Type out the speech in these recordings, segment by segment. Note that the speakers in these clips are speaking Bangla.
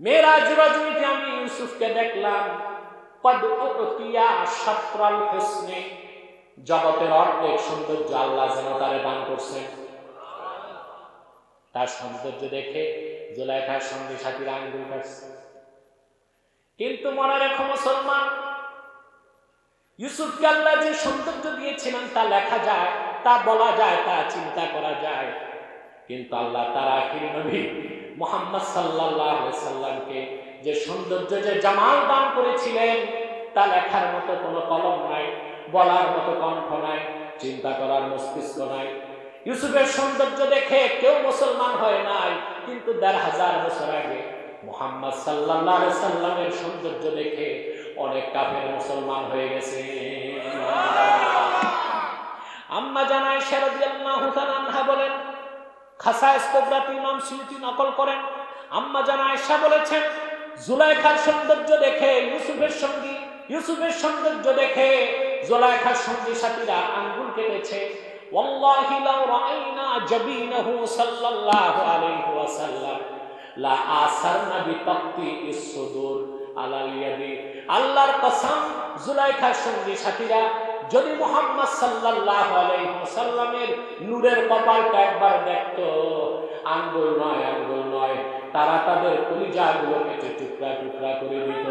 মেয়েরা রজনীতে আমি ইউসুফকে দেখলাম জগতের অর্ধেক সৌন্দর্য আল্লাহ যেন তারে দান করছেন। তার সৌন্দর্য দেখে জোলাইখার সঙ্গে সাথীর আঙ্গুল কাটছে। কিন্তু মনে রেখো মুসলমান, ইউসুফকে আল্লাহ যে সৌন্দর্য দিয়েছিলেন তা লেখা যায়, তা বলা যায়, তা চিন্তা করা যায়। কিন্তু আল্লাহ তার আখির নবী মোহাম্মদ সাল্লাহ সাল্লামকে যে সৌন্দর্য যে জামাল দান করেছিলেন, তা লেখার মতো কোনো কলম নাই, বলার মতো কণ্ঠ নাই, চিন্তা করার মস্তিষ্ক নাই। ইউসুফের সৌন্দর্য দেখে কেউ মুসলমান হয় নাই, কিন্তু দেড় হাজার বছর আগে মোহাম্মদ সাল্লাহ সাল্লামের সৌন্দর্য দেখে অনেক কাফের মুসলমান হয়ে গেছে। আম্মা জানায় শেরদিয়াল্লাহু তাআলা বলেন খাসায়েস কোবরাত ইমাম সুয়ুতি নকল করেন আম্মা জানা আয়েশা বলেছেন জুলাইখার সৌন্দর্য দেখে ইউসুফের সঙ্গী ইউসুফের সৌন্দর্য দেখে জুলাইখার সঙ্গী সাথীরা আঙ্গুল কেটেছে والله لو رأينا جبينه صلى الله عليه وسلم لا آثرنا بتقطيع الصدور على اليد আল্লাহর কসম জুলাইখার সঙ্গী সাথীরা যদি মোহাম্মদ সাল্লাল্লাহু আলাইহি ওয়াসাল্লামের নূরের কপালটা একবার দেখতো, আঙ্গুল নয় আঙ্গুল নয়, তারা তাদের কলিজাগুলো কেটে টুকরা টুকরা করে দিত।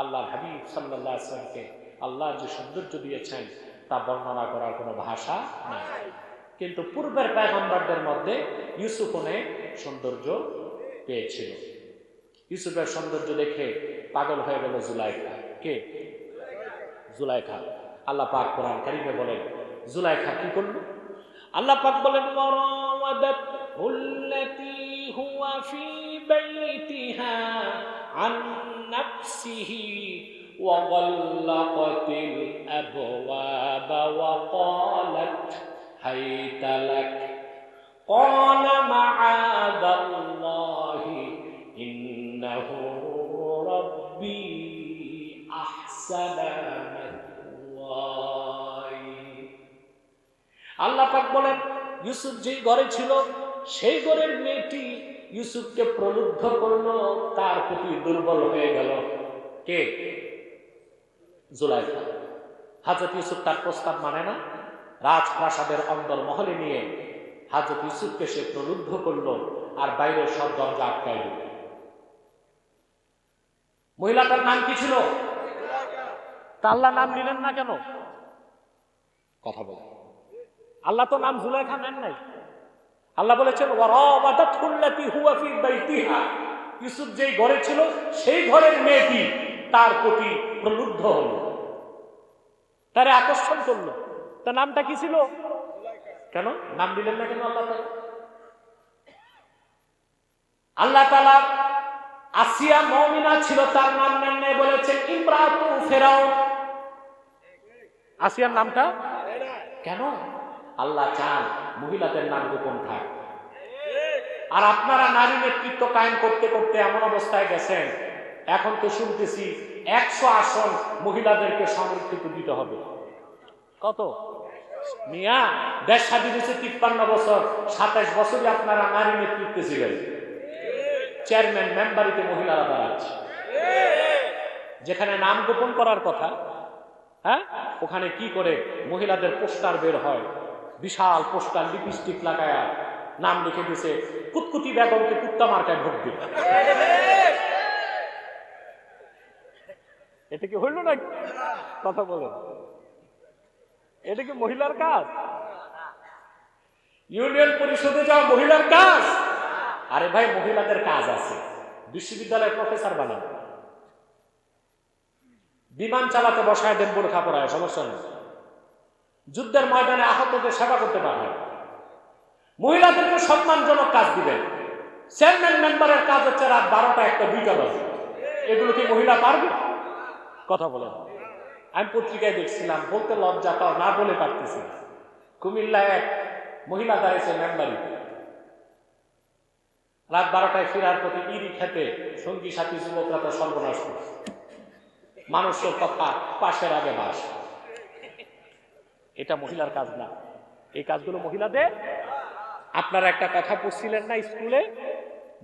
আল্লাহর হাবিব সাল্লাল্লাহু আলাইহি ওয়াসাল্লামকে আল্লাহ যে সৌন্দর্য দিয়েছেন, তা বর্ণনা করার কোনো ভাষা নাই। কিন্তু পূর্বের পয়গম্বরদের মধ্যে ইউসুফ অনেক সৌন্দর্য পেয়েছিল। ইউসুফের সৌন্দর্য দেখে পাগল হয়ে গেল জুলাইখা কে জুলাইখা আল্লাহ পাক কোরআন কারিমে বলেন জুলাইখা কি করলো আল্লাহ পাক বলেন ওয়ারাওয়াদাত উল্লাতি হুয়া ফি বাইতিহা আন নাফসিহি وغلقت الأبواب وقالت هيت لك قال معاذ الله আল্লাহ পাক বলেন, ইউসুফ যেই ঘরে ছিল, সেই ঘরের মেয়েটি ইউসুফকে প্রলুব্ধ করল, তার প্রতি দুর্বল হয়ে গেল। কে? জুলাইখা। হাজরত ইউসুফ তার প্রস্তাব মানে না, রাজপ্রাসাদের অন্দর মহলে নিয়ে হাজরত ইউসুফকে সে প্রলুব্ধ করল আর বাইরের সব দরজা আটকাই দিল মহিলাটার নাম কি ছিল? তা আল্লাহ নাম নিলেন না কেন? কথা বলে। আল্লাহ তো নাম জুলাইখা নেন নাই। আল্লাহ বলেছেন ইউসুফ যেই ঘরে ছিল সেই ঘরের মেয়েটি তার প্রতি প্রলুব্ধ হলো। তারে আকর্ষণ করল। তার নামটা কি ছিল? কেন? নাম দিলেন না কেন আল্লাহ? আল্লাহ তালা আসিয়া মমিনা ছিল, তার নাম নেন বলেছেন, ইমরাতু ফেরাউন আসিয়ার নামটা? কেন? আল্লাহ চান মহিলাদের নাম গোপন থাক। আর আপনারা নারী নেতৃত্ব কায়েম করতে করতে এমন অবস্থায় গেছেন, এখন তো শুনতেছি একশো আসন মহিলাদেরকে সংরক্ষিত দিতে হবে। কত? মিয়া, দেশ স্বাধীন হয়েছে তিপ্পান্ন বছর, সাতাশ বছরই আপনারা নারী নেতৃত্বে ছিলেন। চেয়ারম্যান মেম্বারিতে মহিলারা দাঁড়াচ্ছে যেখানে নাম গোপন করার কথা হ্যাঁ? ওখানে কি করে মহিলাদের পোস্টার বের হয়? বিশাল পোস্টার, লিপস্টিক লাগায়া নাম লিখে দিছে, কুতকুতি বেগমকে কুত্তা মার্কায় ভোট দিল। এটা কি হইল না কথা বলেন এটা কি মহিলার কাজ? ইউনিয়ন পরিষদে যাওয়া মহিলার কাজ? আরে ভাই, মহিলাদের কাজ আছে। বিশ্ববিদ্যালয়ের প্রফেসর বানান। বিমান চালাতে বসায় দেন বোরখা পরায়, সমস্যা নেই। যুদ্ধের ময়দানে আহতদের সেবা করতে পারবেন মহিলাদেরকে সম্মানজনক কাজ দিবেন। চেয়ারম্যান মেম্বারের কাজ হচ্ছে রাত বারোটা একটা, দুইটা বাজে। এগুলো কি মহিলা পারবে? কথা বলেন। আমি পত্রিকায় দেখছিলাম, বলতে লজ্জা পাও, না বলে পারতেছি। কুমিল্লায় এক মহিলা দাঁড়িয়েছে মেম্বারিতে। রাত বারোটায় ফেরার পথে ইরি খেতে সঙ্গী সাথী যুবকরা তো সর্বনাশ করছে। মানুষের কথা পাশের আগে বাস। এটা মহিলার কাজ না। এই কাজগুলো মহিলাদের? আপনারা একটা কথা পড়ছিলেন না স্কুলে?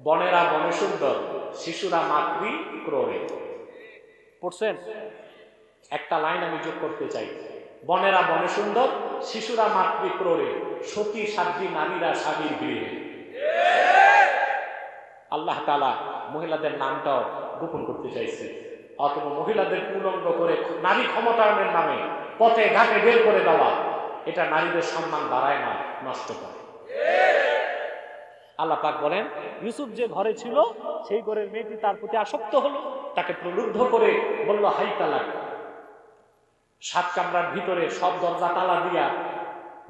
বনেরা বনে সুন্দর, শিশুরা মাতৃ ক্রোড়ে। পড়ছেন? একটা লাইন আমি যোগ করতে চাই। বনেরা বনে সুন্দর, শিশুরা মাতৃ ক্রোড়ে। সতী সাধ্বী নারীরা স্বামীর গৃহে আল্লাহ তালা মহিলাদের নামটাও গোপন করতে চাইছে। অথবা মহিলাদের উলঙ্গ করে নারী ক্ষমতায়নের নামে পথে ঘাটে বের করে দেওয়া, এটা নারীদের সম্মান বাড়ায় না, নষ্ট করে। আল্লাহ পাক বলেন, ইউসুফ যে ঘরে ছিল, সেই ঘরের মেয়েটি তার প্রতি আসক্ত হলো, তাকে প্রলুব্ধ করে বলল, হাই তালাক। সাত কামরার ভিতরে সব দরজা তালা দিয়া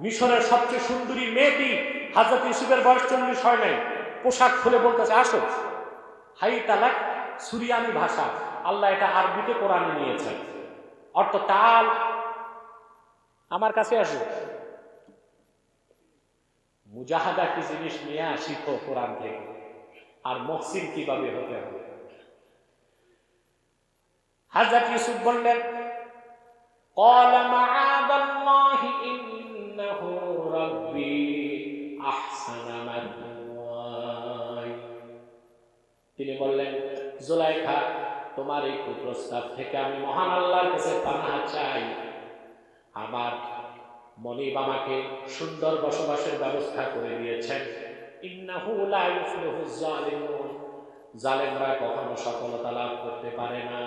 মিশরের সবচেয়ে সুন্দরী মেয়েটি হাজরত ইউসুফের বয়স চল্লিশ হয় নাই। পোশাক খুলে বলতেছে আসো হাই তালাক সুরিয়ানি ভাষা আল্লাহ এটা আরবিতে কোরআনে নিয়েছেন অর্থ তাল আমার কাছে আসো মুজাহাদা কি জিনিস নিয়ে শিখো কোরআন থেকে আর মহসিন কিভাবে হতে হবে হাজরত ইউসুফ বললেন قال معاذ الله إنه ربي তিনি বললেন, জুলাইখা, তোমার এই কুপ্রস্তাব থেকে আমি মহান আল্লাহর কাছে পানা চাই। আমার মনিব আমাকে সুন্দর বসবাসের ব্যবস্থা করে দিয়েছেন। জালেমরা কখনো সফলতা লাভ করতে পারে না।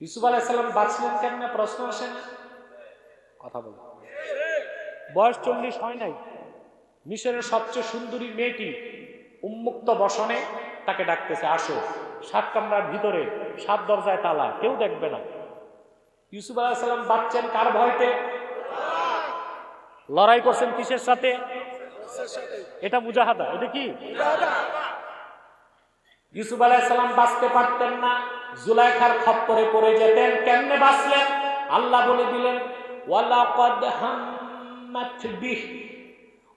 ইউসুফ আলাইসাল্লাম বাঁচলেন কেমনে? প্রশ্ন আসে না? কথা বল। বয়স চল্লিশ হয় নাই? মিশরের সবচেয়ে সুন্দরী মেয়েটি উন্মুক্ত বসনে তাকে ডাকতেছে, আসো। সাত কামরার ভিতরে, সাত দরজায় তালা, কেউ দেখবে না। ইউসুফ আলাইসাল্লাম বাচ্চেন কার ভয়তে? লড়াই করছেন কিসের সাথে? এটা মুজাহাদা, এটা কি? ইউসুফ আলাইসাল্লাম বাঁচতে পারতেন না। জুলাইখার খপ্পরে পড়ে যেতেন, কেমনে বাঁচলেন? আল্লাহ বলে দিলেন, ওয়ালাকাদ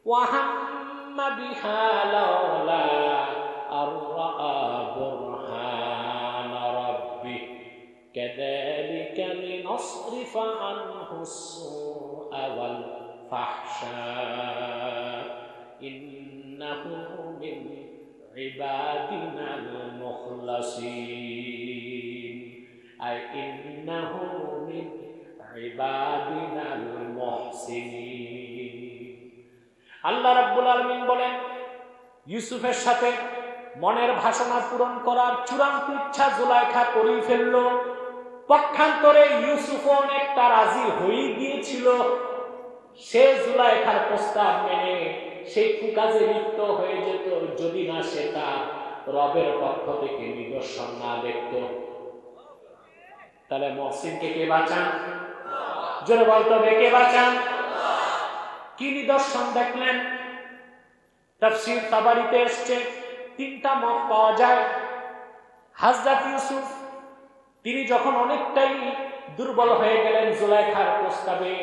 وهم بها لولا أن رأى برهان ربه. كذلك لنصرف عنه السوء والفحشاء. إنه من عبادنا المخلصين. أي إنه من عبادنا المحسنين. আল্লাহ রাব্বুল আলামিন বলেন, ইউসুফের সাথে মনের ভাষণা পূরণ করার চূড়ান্ত ইচ্ছা জুলাইখা করেই ফেলল। পক্ষান্তরে ইউসুফ অনেকটা রাজি হয়ে গিয়েছিল। সে জুলাইখার প্রস্তাব মেনে সেই কুকাজে লিপ্ত হয়ে যেত, যদি না সে তার রবের পক্ষ থেকে নিদর্শন না দেখত। তাহলে মহসিনকে কে বাঁচান? জোরে বলতে কে বাঁচান? কি নিদর্শন দেখলেন? তাফসির তাবারিতে এসছে, তিনটা মত পাওয়া যায়। হাজরত ইউসুফ, তিনি যখন অনেকটাই দুর্বল হয়ে গেলেন জোলাইখার প্রস্তাবে,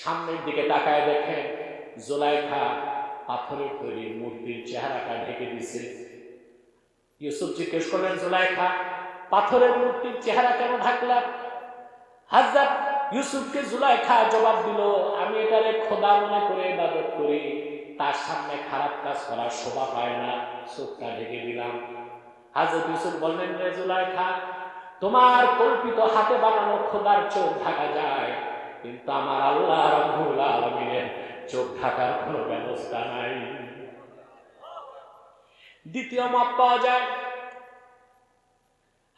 সামনের দিকে তাকায় দেখেন জোলাইখা পাথরের তৈরি মূর্তির চেহারাটা ঢেকে দিছে ইউসুফ জিজ্ঞেস করলেন, জোলাইখা, পাথরের মূর্তির চেহারা কেন ঢাকলাম হাজরত ইউসুফকে জুলাইখা জবাব দিল, আমি এটারে খোদা মনে করে ইবাদত করি। তার সামনে খারাপ কাজ করার শোভা পায় না। চোখটা ঢেকে দিলাম। হাজরত ইউসুফ বললেন, রে জুলাইখা, তোমার কল্পিত হাতে বানানো খোদার চোখ ঢাকা যায়, কিন্তু আমার আল্লাহ রব্বুল আলামিনের চোখ ঢাকার কোনো ব্যবস্থা নাই। দ্বিতীয় মত পাওয়া যায়।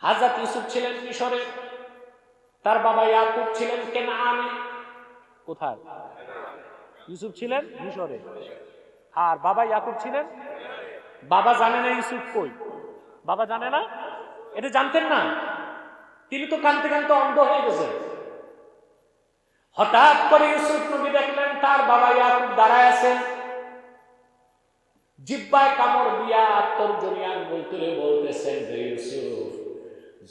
হাজরত ইউসুফ ছিলেন মিশরে। তার বাবা ইয়াকুব ছিলেন কেনানে। কোথায়? ইউসুফ ছিলেন মিশরে। আর বাবা ইয়াকুব ছিলেন? বাবা জানে না ইউসুফ কই। বাবা জানে না? এটা জানতেন না। তিনি তো কানতে কানতে অন্ধ হয়ে গেছেন। হঠাৎ করে ইউসুফ নবী দেখলেন, তার বাবা ইয়াকুব দাঁড়ায় আছেন জিব্বায় কামড় দিয়া আত্মর্জনী আঙ্গুল তুলে বলতেছেন রে ইউসুফ,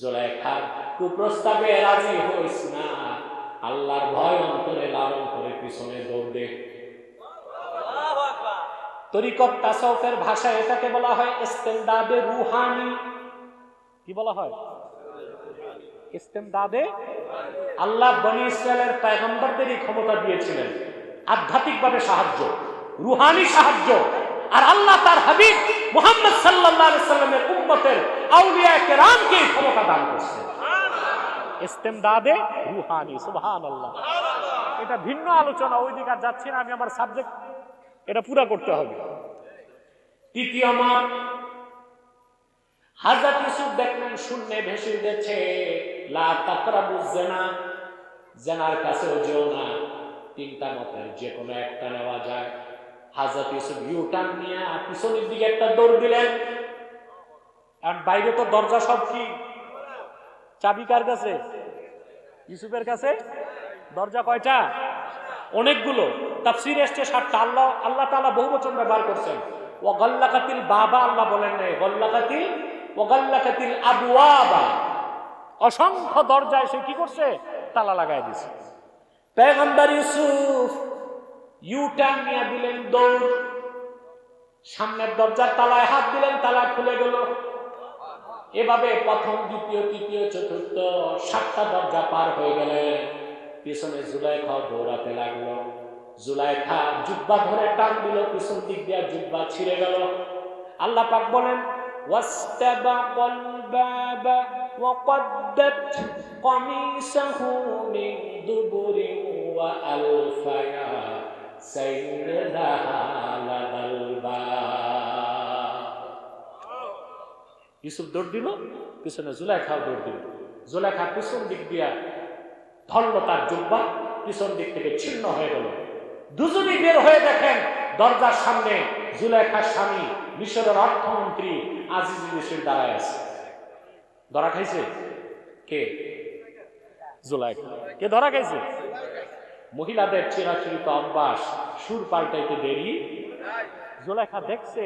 জোলাইখার কুপ্রস্তাবে রাজি হইস না। আল্লাহর ভয় অন্তরে লালন করে পিছনে দৌড় তরিকত ভাষায় এটাকে বলা হয় ইস্তেমদাদে রুহানি। কি বলা হয়? ইস্তেমদাদে? আল্লাহ বনি ইসরায়েলের ক্ষমতা দিয়েছিলেন। আধ্যাত্মিকভাবে সাহায্য। রুহানি সাহায্য। আর আল্লাহ তার হাবিব মুহাম্মদ আলাইহি সাল্লামের উম্মতের আউলিয়া কেরামকে ক্ষমতা দান করছেন। ইস্তেমদাদে রুহানি সুবহানাল্লাহ। এটা ভিন্ন আলোচনা ওই দিকে আর যাচ্ছি না আমি আমার সাবজেক্ট এটা পুরা করতে হবে। তৃতীয় মত হাজার ইউসুফ দেখলেন শূন্যে ভেসে উঠেছে। লা তাকরাবু জেনা জেনার কাছেও যেও না। তিনটা মতের যে কোনো একটা নেওয়া যায়। হাজার ইউসুফ ইউটার্ন নিয়ে পিছনের দিকে একটা দৌড় দিলেন। আর বাইরে তো দরজা সব কি চাবি কার কাছে? ইউসুফের কাছে? দরজা কয়টা? অনেকগুলো। তাফসির এসছে সাতটা। আল্লাহ আল্লাহ তাআলা বহু বচন ব্যবহার করছেন। ও গল্লাকাতিল বাবা আল্লাহ বলেন নাই। গল্লাকাতিল ও গল্লাকাতিল আবুয়াবা অসংখ্য দরজায় সে কি করছে? তালা লাগাই দিছে পেগম্বর ইউসুফ, ইউটার্ন নিয়ে দিলেন দৌড়। সামনের দরজার তালায় হাত দিলেন, তালা খুলে গেল। এভাবে প্রথম দ্বিতীয় তৃতীয় চতুর্থ সাতটা দরজা পার হয়ে গেলে পিছনে জুলাইখা দৌড়াতে লাগলো জুলাইখা জুব্বা ধরে টান দিল পিছন দিক দিয়ে জুব্বা ছিঁড়ে গেল আল্লাহ পাক বলেন واستبق الباب وقدت قميصه من دبر وألف يا سيدها لدى الباب ইউসুফ দৌড় দিল পিছনে জুলাইখাও দৌড় দিল জুলাইখা পিছন দিক দিয়া ধরল তার জুব্বা, পিছন দিক থেকে ছিন্ন হয়ে গেল। দুজনই বের হয়ে দেখেন, দরজার সামনে জুলাইখার স্বামী, মিশরের অর্থমন্ত্রী আজিজ মিশর দাঁড়ায় আছে। ধরা খাইছে? কে? জুলাইখা। কে ধরা খাইছে? মহিলাদের চিরাচরিত অভ্যাস, সুর পাল্টাইতে দেরি। জুলাইখা দেখছে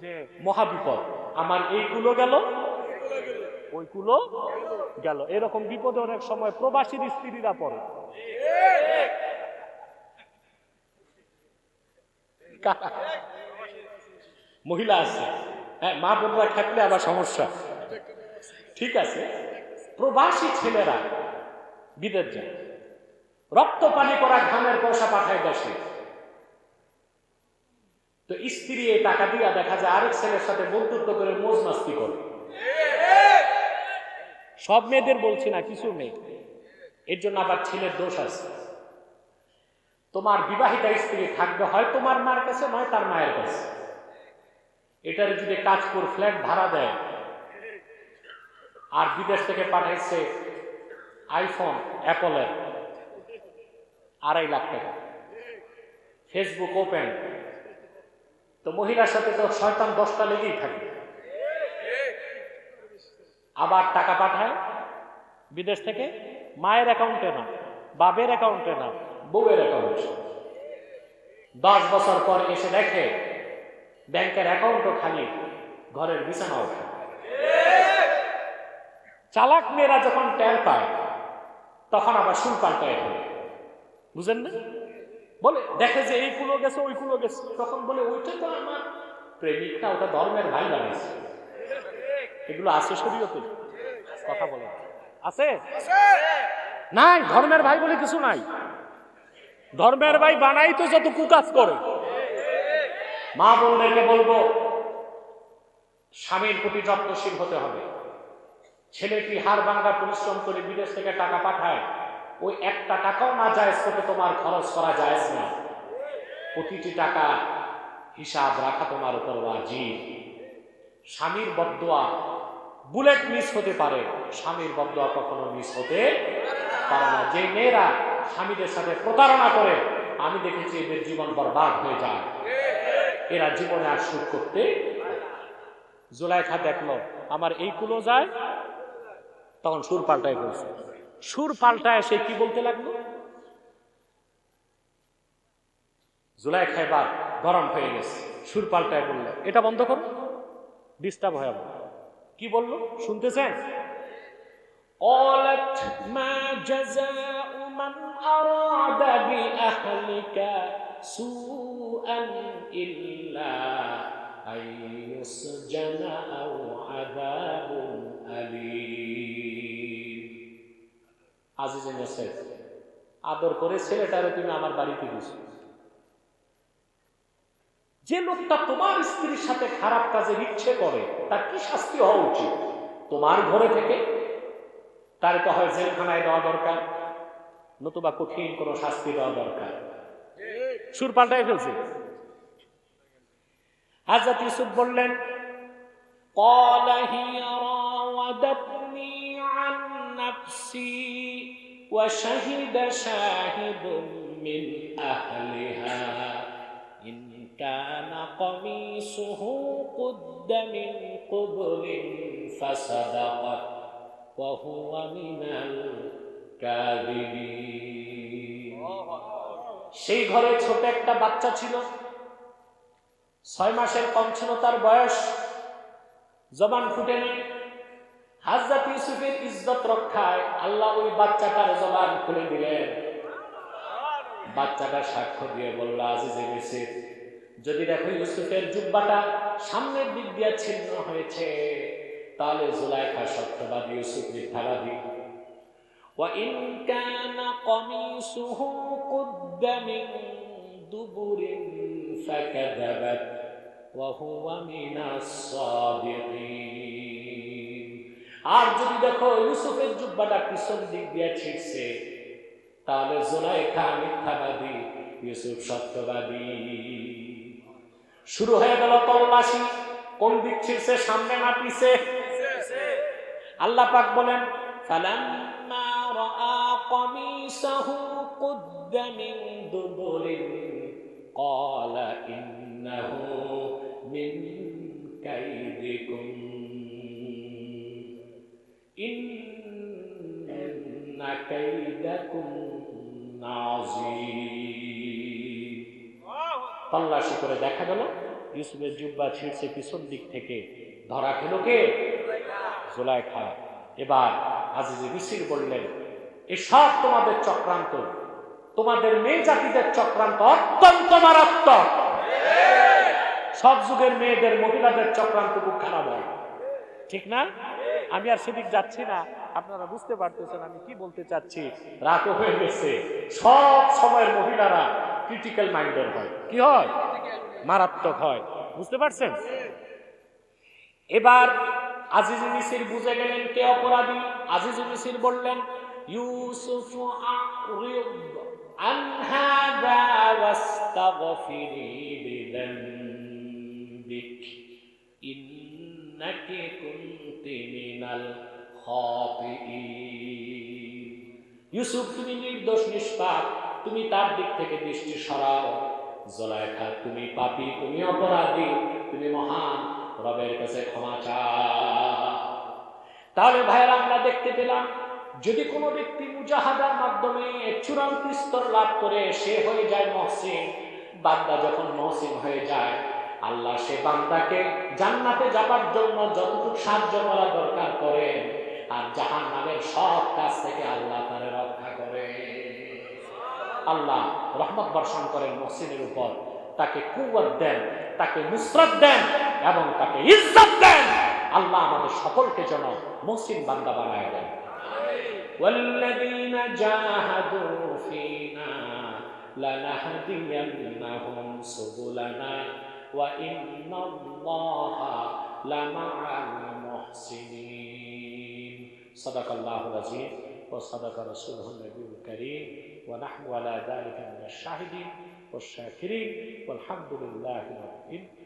যে মহাবিপদ। আমার এই কুলো গেল? ওই কুলো গেল। এরকম বিপদে অনেক সময় প্রবাসীর স্ত্রীরা পড়ে। মহিলা আছে। হ্যাঁ মা বোনরা থাকলে আবার সমস্যা। ঠিক আছে। প্রবাসী ছেলেরা, বিদেশ যায়। রক্ত পানি করা ঘামের পয়সা পাঠায় দেশে। তো স্ত্রী এই টাকা দিয়া দেখা যায় আরেক ছেলের সাথে বন্ধুত্ব করে মোজ মাস্তি করে। সব মেয়েদের বলছি না, কিছু মেয়ে। এর জন্য আবার ছেলের দোষ আছে। তোমার বিবাহিতা স্ত্রী থাকবে হয় তোমার মার কাছে, নয় তার মায়ের কাছে। এটার যদি কাজপুর ফ্ল্যাট ভাড়া দেয়, আর বিদেশ থেকে পাঠাইছে আইফোন, অ্যাপলের, আড়াই লাখ টাকা। Facebook open. তো মহিলার সাথে তো শয়তান দশটা লেগেই থাকে আবার টাকা পাঠায়, বিদেশ থেকে, মায়ের অ্যাকাউন্টে না বাবের অ্যাকাউন্টে না, বউয়ের অ্যাকাউন্টে। দশ বছর পর এসে দেখে, ব্যাংকের অ্যাকাউন্টও খালি, ঘরের বিছানাও। চালাক মেয়েরা যখন টের পায়, তখন আবার সুর পাল্টায় বুঝেন না? বলে, দেখে যে এই কুলো গেছে, ওই কুলো গেছে। তখন বলে ওইটা তো আমার প্রেমিকটা ওটা ধর্মের ভাই বানিয়েছে এগুলো আছে শরীয়তে? কথা বলে। আছে? নাই, ধর্মের ভাই বলে কিছু নাই। ধর্মের ভাই বানাই তো যত কুকাজ করে। মা বোনদেরকে বলব, স্বামীর প্রতি যত্নশীল হতে হবে। ছেলেটি হার ভাঙ্গা পরিশ্রম করে বিদেশ থেকে টাকা পাঠায়। ওই একটা টাকাও না যায় করতে তোমার খরচ করা জায়েজ না। প্রতিটি টাকা হিসাব রাখা তোমার উপর ওয়াজিব। স্বামীর বদোয়া বুলেট মিস হতে পারে, স্বামীর বদোয়া কখনো মিস হতে পারে না। যে মেয়েরা স্বামীদের সাথে প্রতারণা করে, আমি দেখেছি এদের জীবন বরবাদ হয়ে যায়। এরা জীবনে আর সুখ করতে জোলাইখা দেখল, আমার এই কুলো যায়, তখন সুর পাল্টায় ফেলছে। সুর পাল্টায় সে কি বলতে লাগলো জুলাইখা এবার গরম হয়ে গেছে সুর পাল্টায় বললো এটা বন্ধ করো ডিস্টার্ব হয়ে যাবো কি বললো শুনতেছেন قالت ما جزاء من أراد بأهلك سوءا إلا أن يسجن أو عذاب আজিজে মেসেজ আদর করে ছেলেটারে তুমি আমার বাড়িতে দিছো যে লোকটা তোমার স্ত্রীর সাথে খারাপ কাজের ইচ্ছে করে তার কি শাস্তি হওয়া উচিত তোমার ঘরে থেকে তার তো হয় জেলখানায় দেওয়া দরকার নতুবা কঠিন কোনো শাস্তি দেওয়া দরকার সুর পাল্টায় ফেলছে হাজরত ইউসুফ বললেন قال هي راودتني عن نفسي وشهد شاهد من أهلها إن كان قميصه قد من قبل فصدقت وهو من الكاذبين সেই ঘরে ছোট একটা বাচ্চা ছিল ছয় মাসের কম ছিল তার বয়স জবান ফুটে নেই হাজরত ইউসুফের ইজ্জত রক্ষায় আল্লাহ ওই বাচ্চাটার জবান খুলে দিলেন বাচ্চাটা সাক্ষ্য দিয়ে বলল আজিজে গেছে যদি দেখো ইউসুফের জুব্বাটা সামনের দিক দিয়ে ছিন্ন হয়েছে তাহলে জুলাইখা সত্যবাদী ইউসুফ মিথ্যাবাদী وإن كان قميصه قد من دبر فكذبت وهو من الصادقين আর যদি দেখো ইউসুফের জুব্বাটা পিছন দিক দিয়ে ছিটছে তাহলে জোলাইখা মিথ্যাবাদী ইউসুফ সত্যবাদী শুরু হয়ে গেল তল্লাশি কোন দিক ছিড়ছে সামনে না পিছে আল্লাহ পাক বলেন ফালাম্মা রাআ قميصه قد من دبر قال إنه من كيدكم তল্লাশি করে দেখা গেল, ইউসুফের জুব্বা ছিঁড়ছে পিছন দিক থেকে। ধরা খেল কে? জোলাইখা। এবার আজিজে মিসির বললেন এসব তোমাদের চক্রান্ত। তোমাদের মেয়ে জাতিদের চক্রান্ত অত্যন্ত মারাত্মক। সব যুগের মেয়েদের মহিলাদের চক্রান্ত খুব খারাপ হয়। ঠিক না? আমি আর সেদিক যাচ্ছি না। আপনারা বুঝতে পারতেছেন আমি কি বলতে চাচ্ছি। রাতও হয়ে গেছে। সব সময়ের মহিলারা ক্রিটিক্যাল মাইন্ডের হয়। কি হয়? মারাত্মক হয়। বুঝতে পারছেন? এবার আজিজ মিসির বুঝে গেলেন কে অপরাধী? আজিজ মিসির বললেন, ইউসুফ ওয়াস্তাগফিরি বিযানবিক। ইন্নাকি কুনতি মিনাল ইউসুফ, তুমি নির্দোষ, নিষ্পাপ, তুমি তার দিক থেকে দৃষ্টি সরাও। জলাইখা, তুমি পাপী, তুমি অপরাধী, তুমি মহান, রবের কাছে ক্ষমা চাও। তাহলে ভাইয়েরা, আমরা দেখতে পেলাম, যদি কোনো ব্যক্তি মুজাহাদার মাধ্যমে চূড়ান্ত স্তর লাভ করে, সে হয়ে যায় মহসিন। বান্দা যখন মহসিন হয়ে যায় আল্লাহ সে বান্দাকে জান্নাতে যাবার জন্য যতটুকু সাহায্য করা দরকার করেন আর জাহান নামের সব কাজ থেকে আল্লাহ তারে রক্ষা করে আল্লাহ রহমত বর্ষণ করেন মহসিনের উপর তাকে কুয়াত দেন তাকে নুসরত দেন এবং তাকে ইজ্জত দেন আল্লাহ আমাদের সকলকে যেন মহসিন বান্দা বানায় দেন والذين جاهدوا فينا لنهدينهم سبلنا وإن الله لمع المحسنين. صدق الله العظيم وصدق رسوله النبي الكريم. ونحن على ذلك من الشاهدين والشاكرين. والحمد لله رب العالمين.